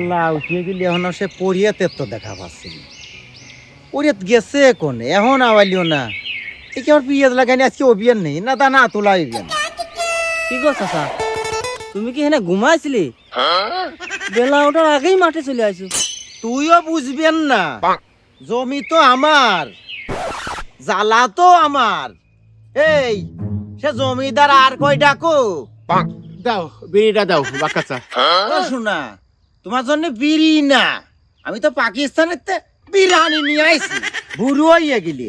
আল্লাহ উঠিয়ে গেলি, এখন সে পড়িয়াতে দেখা পাচ্ছি পড়িয়াত গেছে কোনে? এখন আওয়ালিও না। এ কি আমার পিঁয়াজ লাগাইনি, আজকে অভিয়ান নেই। না তা তোলা কি গো চাচা? তুমি কি হেনে ঘুমাইছিলি? বেলা ওঠার আগেই মাঠে চলে আসো তুইও বুঝবেন না জমি তো আমার জ্বালা তো আমার। এই সে জমিদার আর কই ডাকো? দাও বিড়িটা দাও বাকাচা শোনা তোমার জন্য বিড়ি না। আমি তো পাকিস্তানের তে বিরিয়ানি নিয়ে আইছি। বুড়ো হইয়া গেলি।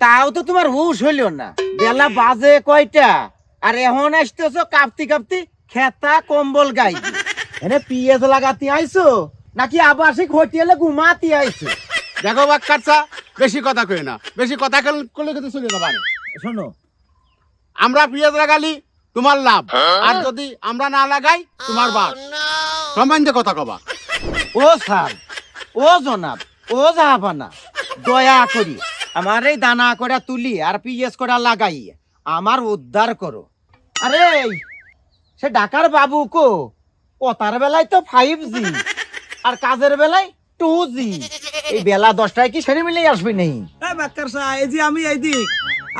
তাও তো তোমার হুশ হইল না। বেলা বাজে কয়টা? আর এখন আসতেছো কাঁপতি কাঁপতি খেতা কম্বল গাই। এনে পিএস লাগাতে আইছো? নাকি আবাসিক হোটেলে ঘুমাতে আইছো? দেখো বাক্কাচা বেশি কথা কই না। বেশি কথা কল- করলে কিন্তু চলে যাবে শোনো। আমরা পেঁয়াজ লাগালি তোমার লাভ। আর যদি আমরা না লাগাই তোমার বাস। সম্বন্ধে কথা কবা। ও স্যার ও জনাব ও জাহাপানা দয়া করি আমার এই দানা করে তুলি আর পিএস করে লাগাই আমার উদ্ধার করো। আরে সে ঢাকার বাবু কো কথার বেলায় তো ফাইভ জি আর কাজের বেলায় টু জি এই বেলা দশটায় কি সেরে মিলেই আসবি নেই? এই বাক্কার সাহ এই যে আমি এই দিক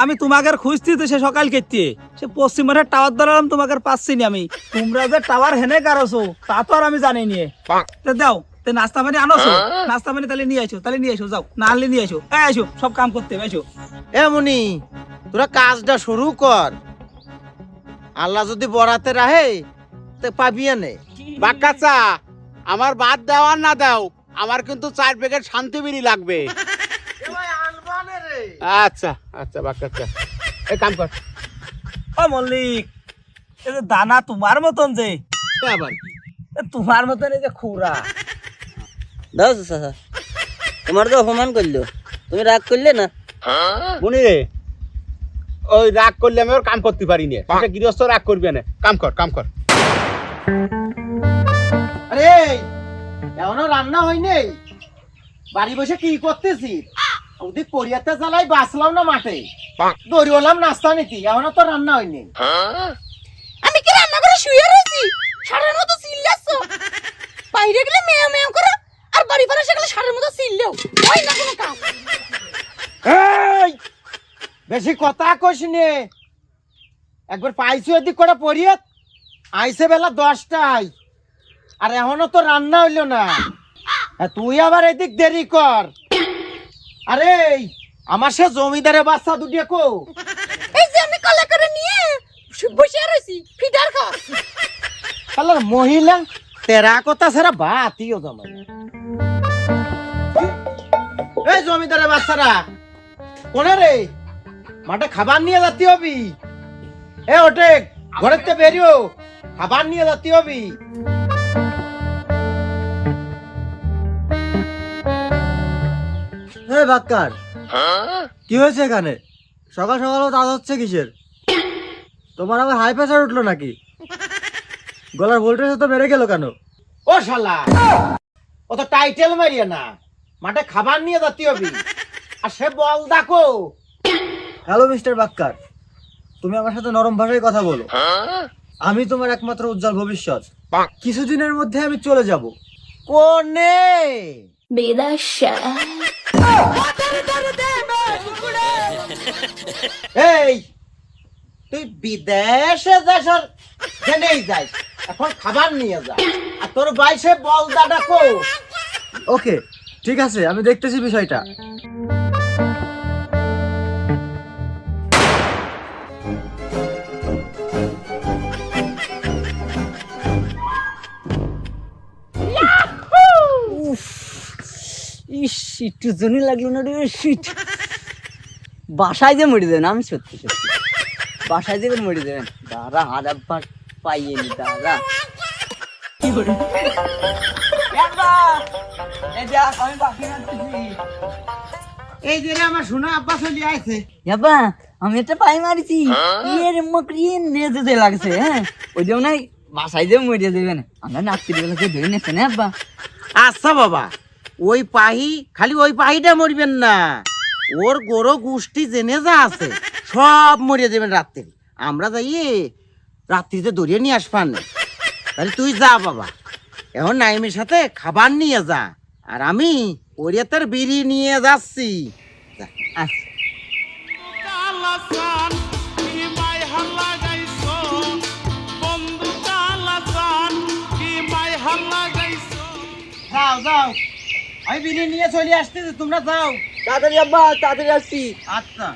আমি তোমাকে খুঁজছি তো সে সকাল কেটে। সে পশ্চিমের টাওয়ার দাঁড়ালাম তোমাকে পাচ্ছি না আমি। তোমরা যে টাওয়ার হেনে কারোছো তা তো আর আমি জানি নিয়ে তা দাও তে নাস্তা পানি আনোছো? নাস্তা পানি তাহলে নিয়ে আসো তাহলে নিয়ে আসো যাও। না আনলে নিয়ে আসো এই আসো সব কাম করতে আসো এমনি তোরা কাজটা শুরু কর। আল্লাহ যদি বরাতে রাহে তো পাবি নে বাক্কাচা আমার বাদ দাও আর না দাও আমার কিন্তু চার প্যাকেট শান্তি বিড়ি লাগবে। আচ্ছা আচ্ছা বাক্কাচা এই কাম কর। ও মল্লিক এই যে দানা তোমার মতন যে। আবার তোমার মতন এই যে খুরা। দাও চাচা। তোমার তো অপমান করল। তুমি রাগ করলে না? বুনি রে ওই রাগ করলে আমি ওর কাম করতে পারি না। এটা গৃহস্থ রাগ করবে না। কাম কর কাম কর। আরে এখনও রান্না হয়নি বাড়ি বসে কি করতেছি? ওদিক পরিয়াতে চালাই বাঁচলাম না মাঠে। দৌড়িওলাম নাস্তা নিতি এখনও তো রান্না হয়নি আমি কি রান্না করে শুয়ে রয়েছি? সারের মতো চিল্লাচ্ছ বাইরে গেলে মেয়ে মেয়ে করো আর বাড়ি পারে সেগুলো সারের মতো চিল্লেও হয় না কোনো কাজ এই! বেশি কথা কইস নে। একবার পাইছো এদিক করে পড়িয়াত আইসে বেলা দশটায়। আর এখনও তো রান্না হইল না। তুই আবার এদিক দেরি কর। আরে আমার সে জমিদারের বাচ্চা দুটিয়া কো। এই যে আমি কলা করে নিয়ে বসে- রয়েছি ফিডার মহিলা তেরা কথা ছাড়া বাতিও জমাই এই জমিদারের বাচ্চারা কোনে রে মাঠে খাবার নিয়ে যাতে হবি। এ ওটে ঘরের থেকে বেরিও খাবার নিয়ে যাতে হবি। বাক্কার কি হয়েছে এখানে? সকাল সকাল হচ্ছে কিসের? তোমার আবার হাই প্রেসার উঠল নাকি? গলার ভোল্টেজ তো বেড়ে গেল কেন? ও শালা ও তো টাইটেল মারিয়ে না। মাঠে খাবার নিয়ে যাতে হবি। আর সে বল দেখো হ্যালো মিস্টার বাক্কার তুমি আমার সাথে নরম ভাষায় কথা বলো। আমি তোমার একমাত্র উজ্জ্বল ভবিষ্যৎ। কিছুদিনের মধ্যে আমি চলে যাব। কোনে এই তুই বিদেশে যাস আর জেনেই যাই এখন খাবার নিয়ে যা। আর তোর বাইসে বল দাদা কো। ওকে ঠিক আছে আমি দেখতেছি বিষয়টা। একটু জনি লাগল না শিট বাসায় যে মরে দেবেন আমি সত্যি সত্যি। বাসায় যে মরে দেবেন দাদা হাত একবার পাইয়ে নি দাদা এই যে আমার সোনা আব্বা চলে আইছে। ইয়াবা আমি একটা পাই মারিছি। এর মকরি লাগছে হ্যাঁ? ওই নাই বাসায় যে মরে দেবেন আমরা ধরে নেছে না আব্বা আচ্ছা বাবা। ওই পাহি খালি ওই পাহিটা মরবেন না। ওর গরো গোষ্ঠী জেনে যা আছে সব মরিয়ে দেবেন রাত্রি। আমরা যাইয়ে রাত্রিতে ধরিয়ে নিয়ে আসবান। তাহলে তুই যা বাবা। এখন নাইমের সাথে খাবার নিয়ে যা। আর আমি ওরিয়াতের বিড়ি নিয়ে যাচ্ছি। যাও যাও। আমি বিড়ি নিয়ে চলে আসতেছি তোমরা যাও। তাড়াতাড়ি আব্বা তাড়াতাড়ি আসছি। আচ্ছা।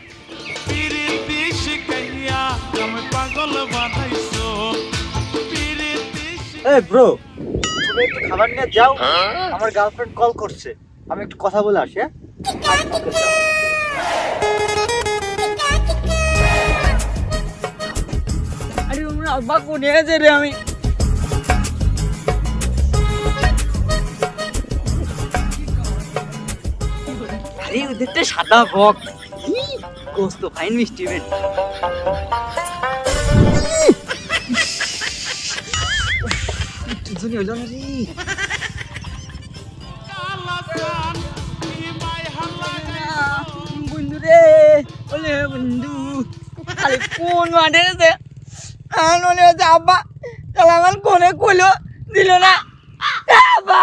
এই ব্রো তুমি একটু খাবার নিয়ে যাও। আমার গার্লফ্রেন্ড কল করছে। আমি একটু কথা বলে আসি হ্যাঁ? আরে আমরা আব্বা কোনে আছে রে আমি? ওদেরটা সাদা বক। গোস্ত ফাইন মিষ্টি বেন। দুজনই রে। কোন মনে হচ্ছে আব্বা। কোনে কইলো, দিল না। আব্বা!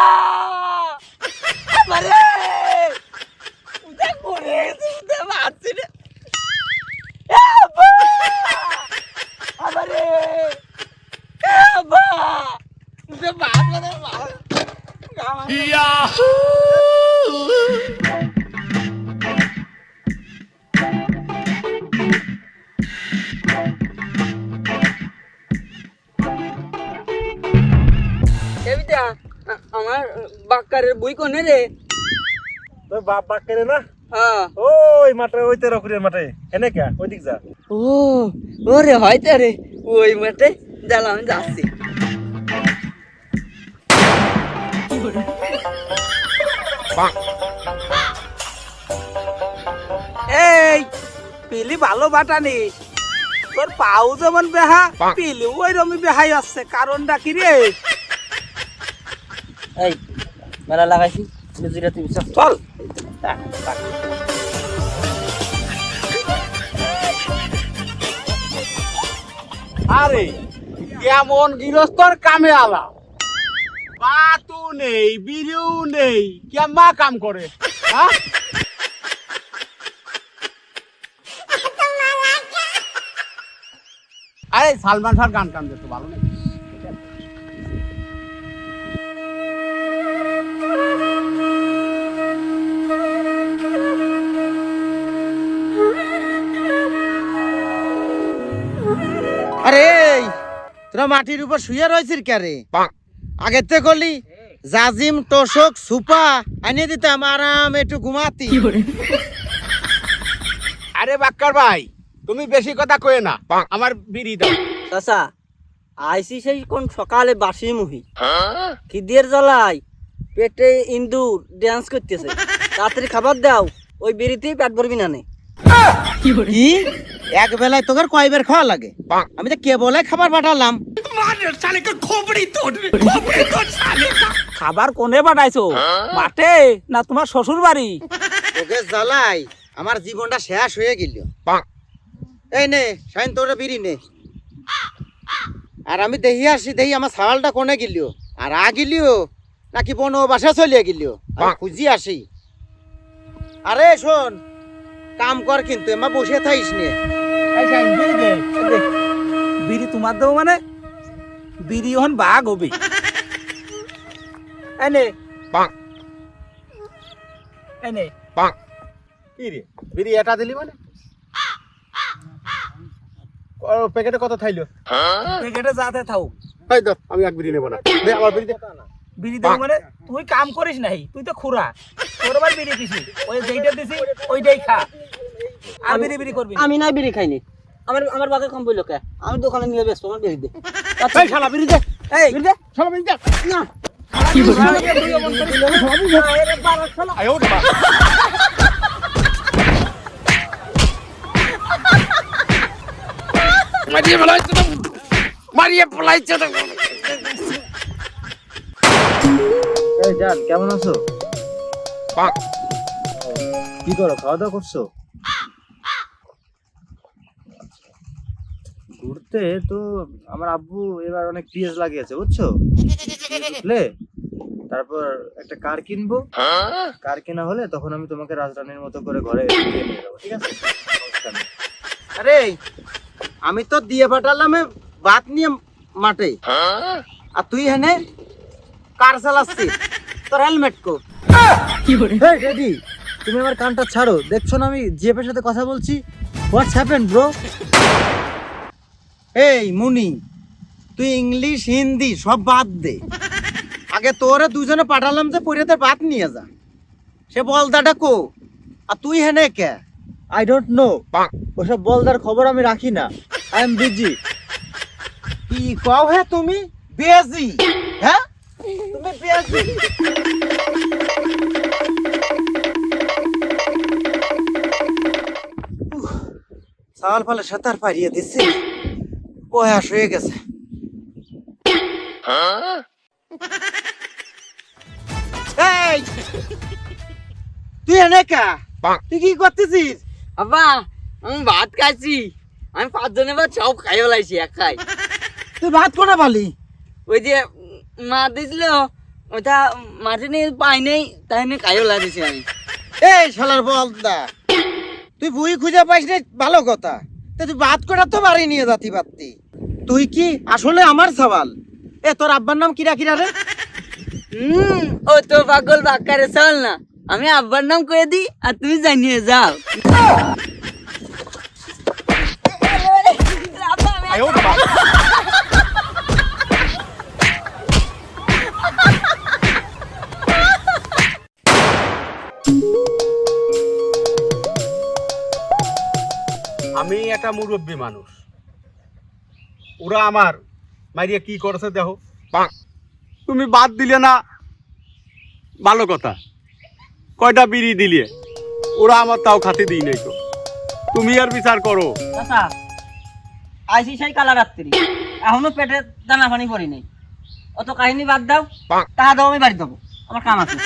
এবিটা আমার বাক্কারের বই কোনে রে? তোর বাপ বাক কেনে না? হ্যাঁ। ওই মাঠে ওই তেরকুরের মাঠে। এনে কে? ওই দিক যা। ও ওরে হয়তো রে। ওই মাঠে দাঁড়া আমি যাচ্ছি এই পিলি ভালো বাটানি তোর পাও যেমন বেহা পিলি ওই রমি বেহাই আসছে কারণটা কি রে? এই মেলা লাগাইছি বুঝিরা তুমি সব চল। আরে কেমন গৃহস্থর কামে আলা বাতু নেই বিড়িও নেই। কেমা কাম করে? হ্যাঁ? আরে সালমান খান গান দিতে ভালো নাকি? আরে তোরা মাটির উপর শুয়ে রয়েছিস কে রে? আগের থেকে করলি? জাজিম তোষক সুপা আনিয়ে দিতাম আরাম একটু ঘুমাতি। আরে বাক্কার ভাই তুমি বেশি কথা কয়ে না। আমার বিড়ি দাও। চাচা আইসি সেই কোন সকালে বাসি মুহি। খিদের জ্বালাই পেটে ইন্দুর ড্যান্স করতেছে। তাড়াতাড়ি খাবার দাও ওই বেরিতেই পেট ভরবি না নে। কি? এক বেলায় তোকে কয়বার খাওয়া লাগে? আমি তো কে বলে খাবার পাঠালাম। খাবার কোনে বানাইছো মাঠে না তোমার শ্বশুর বাড়ি তোকে জ্বালাই আমার জীবনটা শেষ হয়ে গেল। এই নে সাইন তোর বিড়ি নে। আর আমি দেখি আসি দেখি আমার ছাওয়ালটা কোনে গেলিও আর আ গেলিও নাকি বন বাসা চলিয়ে গেলিও খুঁজি আসি। আরে শোন কাম কর কিন্তু এমা বসে থাইস নে। বিড়ি তোমার দেবো মানে? বিড়ি এখন বাঘ হবে। এনে এনে কি রে? বিড়ি এটা দিলি মানে? প্যাকেটে কত থাইলো? প্যাকেটে যাতে থাও এই তো আমি এক বিড়ি নেব না। দে আমার বিড়ি দে। বিড়ি দেবো মানে তুই কাম করিস নাই তুই তো খুরা তোর আবার বিড়ি দিছি ওই যেইটা দিছি ওইটাই খা। আর বিড়ি বিড়ি করবি আমি না বিড়ি খাইনি। আমার আমার বাগে কম বলল কে? আমি দোকানে নিয়ে ব্যস্ত আমার বেরিয়ে দে। এই শালা বিড়ি দে। এই। বিড়ি দে। শালা বিড়ি দে। না। আয়ো রে বাবা। মারিয়ে ফেলাইছে তো। মারিয়ে পলাইছে রে। এই জান কেমন আছো? কি করো খাওয়া দাওয়া করছ? ঘুরতে তো আমার আব্বু এবার অনেক পিএস লাগিয়েছে বুঝছ? বুঝলে তারপর একটা কার কিনবো। কার কেনা হলে তখন আমি তোমাকে রাজরানীর মতো করে ঘরে ঠিক আছে? আরে আমি তো দিয়ে পাঠালাম ভাত নিয়ে মাঠে। আর তুই হেনে কার চালাচ্ছিস তোর হেলমেট কো। হেই ড্যাডি তুমি আমার কানটা ছাড়ো। দেখছ না আমি জিএপের সাথে কথা বলছি? হোয়াটস হ্যাপেন ব্রো এই মুনি তুই ইংলিশ হিন্দি সব বাদ দে। আগে তোরে দুজনে পাঠালাম যে পরিয়াতে বাদ নিয়ে যা। সে বলদাটা কো। আর তুই হেনে কে? আই ডোন্ট নো ওসব বলদার খবর আমি রাখি না। আই এম বিজি কি কও হ্যাঁ তুমি? বেজি তুমি বেজি সাল ফালে সাঁতার পারিয়ে দিছি। বয়স হয়ে গেছে। এই! তুই এনে কা তুই কি করতেছিস? আব্বা আমি ভাত খাইছি। আমি পাঁচজনের ভাত সব খাই ফেলাইছি এক খাই। তুই ভাত কোনা পালি? ওই যে মা দিছিল ওটা মাঠে নিয়ে পাই নেই তাই নিয়ে খাই ফেলাইছি আমি। এই শালার বলদা তুই বুই খুঁজে পাইস না ভালো কথা। তা তুই ভাত করা তো বাড়ি নিয়ে যাতি পারতি তুই কি আসলে আমার সওয়াল? এ তোর আব্বার নাম কিরা কিরা রে? হুম ও তো পাগল বাক্কারে চল না। আমি আব্বার নাম কয়ে দিই আর তুমি জানিয়ে যাও। আমি একটা মুরব্বী মানুষ। ওরা আমার মারিয়া কি করেছে দেখো। তুমি বাদ দিলে না ভালো কথা। কয়টা বিড়ি দিলে? ওরা আমার তাও খাতে দিই নাই তো। তুমি আর বিচার করো। আইসি সেই কালা রাত্রি এখনও পেটে দানা পানি পড়ি নাই। অত কাহিনী বাদ দাও টাকা দাও আমি বাড়ি দেবো আমার কাম আছে।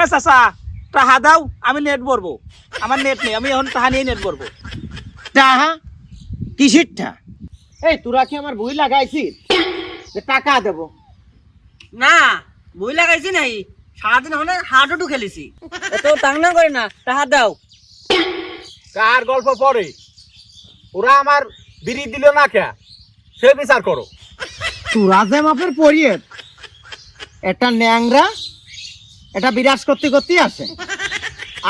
এ চাচা টাহা দাও আমি নেট ভরবো। আমার নেট নেই আমি এখন টাহা নিয়ে নেট ভরবো। টাহা কিসির ঠা এই তোরা কি আমার বই লাগাইছিস? যে টাকা দেবো। না বই লাগাইছি নাই। সারাদিন হলে হাঁটুটু খেলেছি। অত টাংনা করে না টাকা দাও। কার গল্প পরে ওরা আমার বিড়ি দিল না কে? সে বিচার করো। তোরা যে মাপের পরিয়ে এটা ন্যাংরা এটা বিরাজ করতে করতে আসে।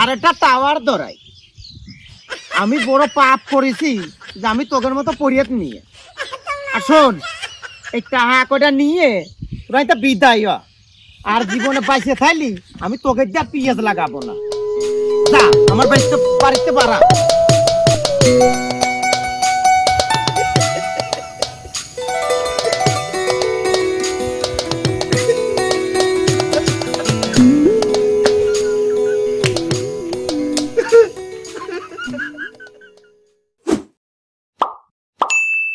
আর এটা টাওয়ার দরাই। আমি বড় পাপ করেছি যে আমি তোদের মতো পরিয়ে নিয়ে। আর শোন, এই টাহা কটা নিয়ে তোরা এটা বিদায় আর জীবনে পাইছে থাইলি, আমি তোকে যা পিঁয়াজ লাগাবো না। আমার বাড়িতে বাড়িতে পারা